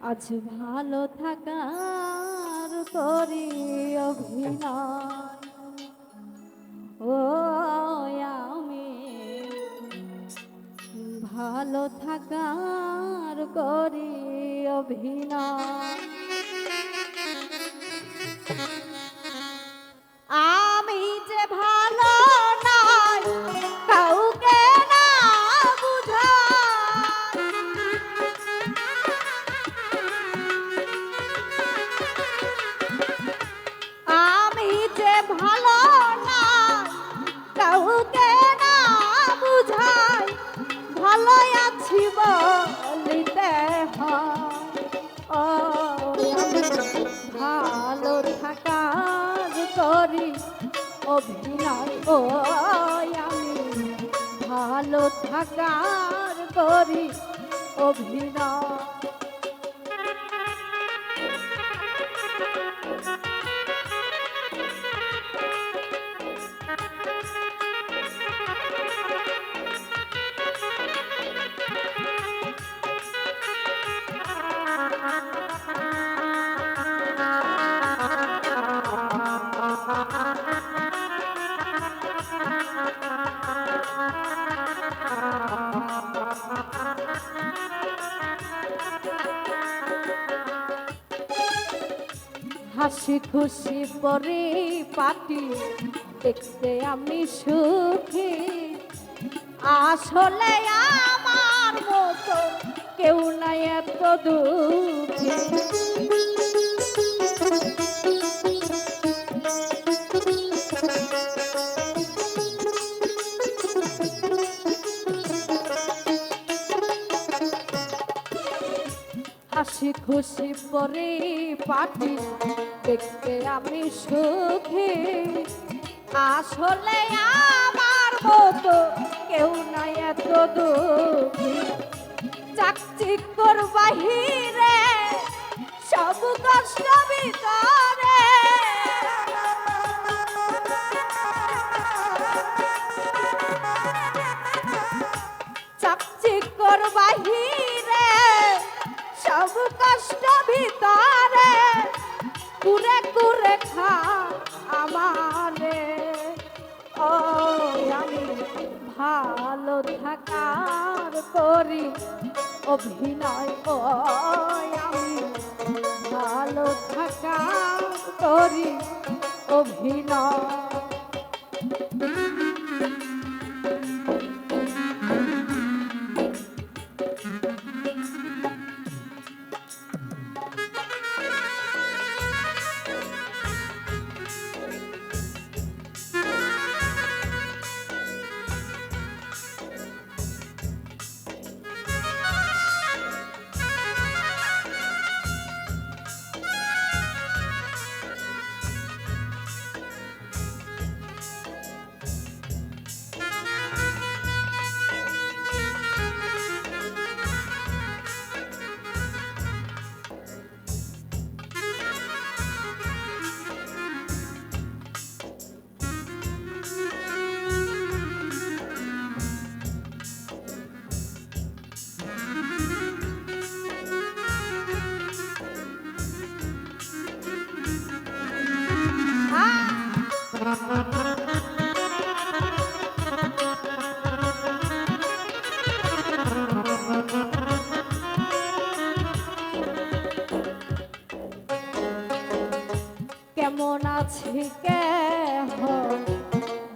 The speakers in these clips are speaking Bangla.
আজ ভালো থাকার করি অভিনয়। ও আমি ভালো থাকার করি অভিনয়। থাকার করি অভিনয় ও ভালো থাকার করিস অভিনয়। হাসি খুশি পরে পাটি দেখতে আমি সুখী। আসলে আমার মতো কেউ নাই এত দুঃখী। হাসি খুশি পরে পাঠি দেখতে আমি সুখে। আসলে আমার মতো কেউ নাই এত দুঃখী। বাহিরে সব কষ্ট ভিতরে কুরে খা আমারে। ও আমি ভালো থাকার করি, অভিনয় ও আমি ভালো থাকার করি, অভিনয় কেমন আছি কেহ?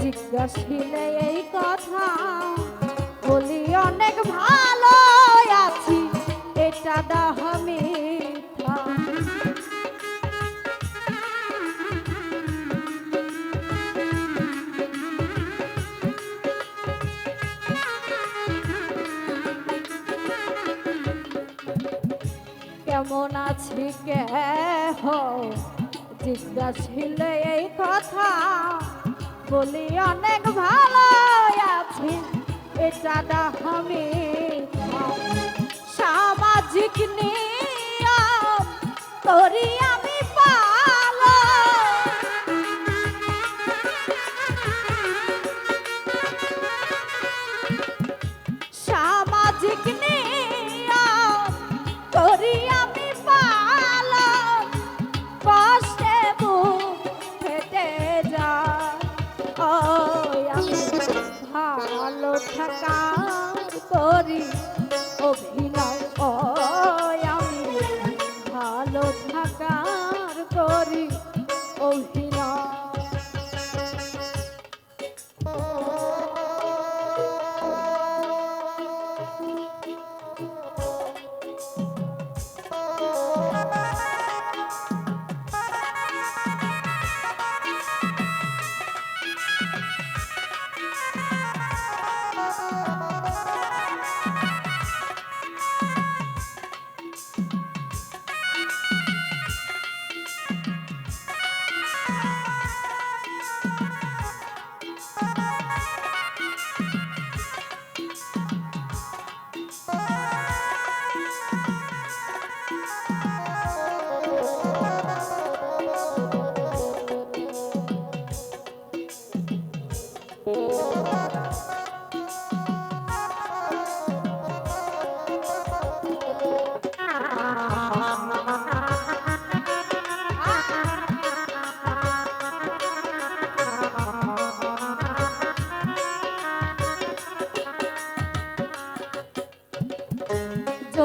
জিজ্ঞাসিলে এই কথা বলি অনেক ভালো কেমন আছি কেহ? জিজ্ঞাসিল এই কথা বলি, অনেক ভালো আছি। এটা আমি সামাজিক নিয়ম করি আমি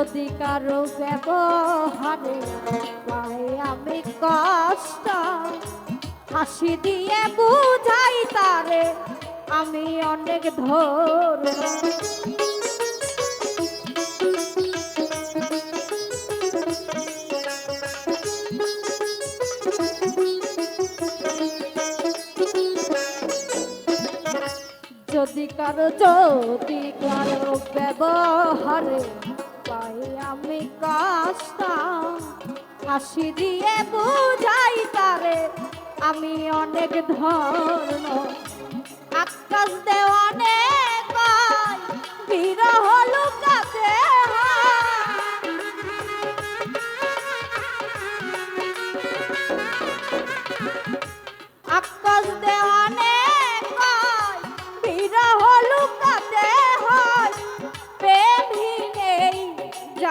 যদি কারও ব্যবহারে পাই আমি কষ্ট হাসি দিয়ে বুঝাই তারে, আমি অনেক ধর। যদি কারও যদি কারও ব্যবহারে আমি কাস্তাম হাসি দিয়ে বুঝাই তারে আমি অনেক ধর্ম আকাশ দেওয়ানে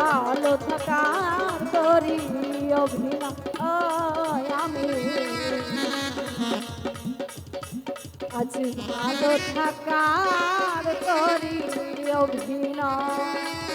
ভালো থাকা তরি অভিনয় আমি। আজ ভালো থাকার তরি অভিনয়।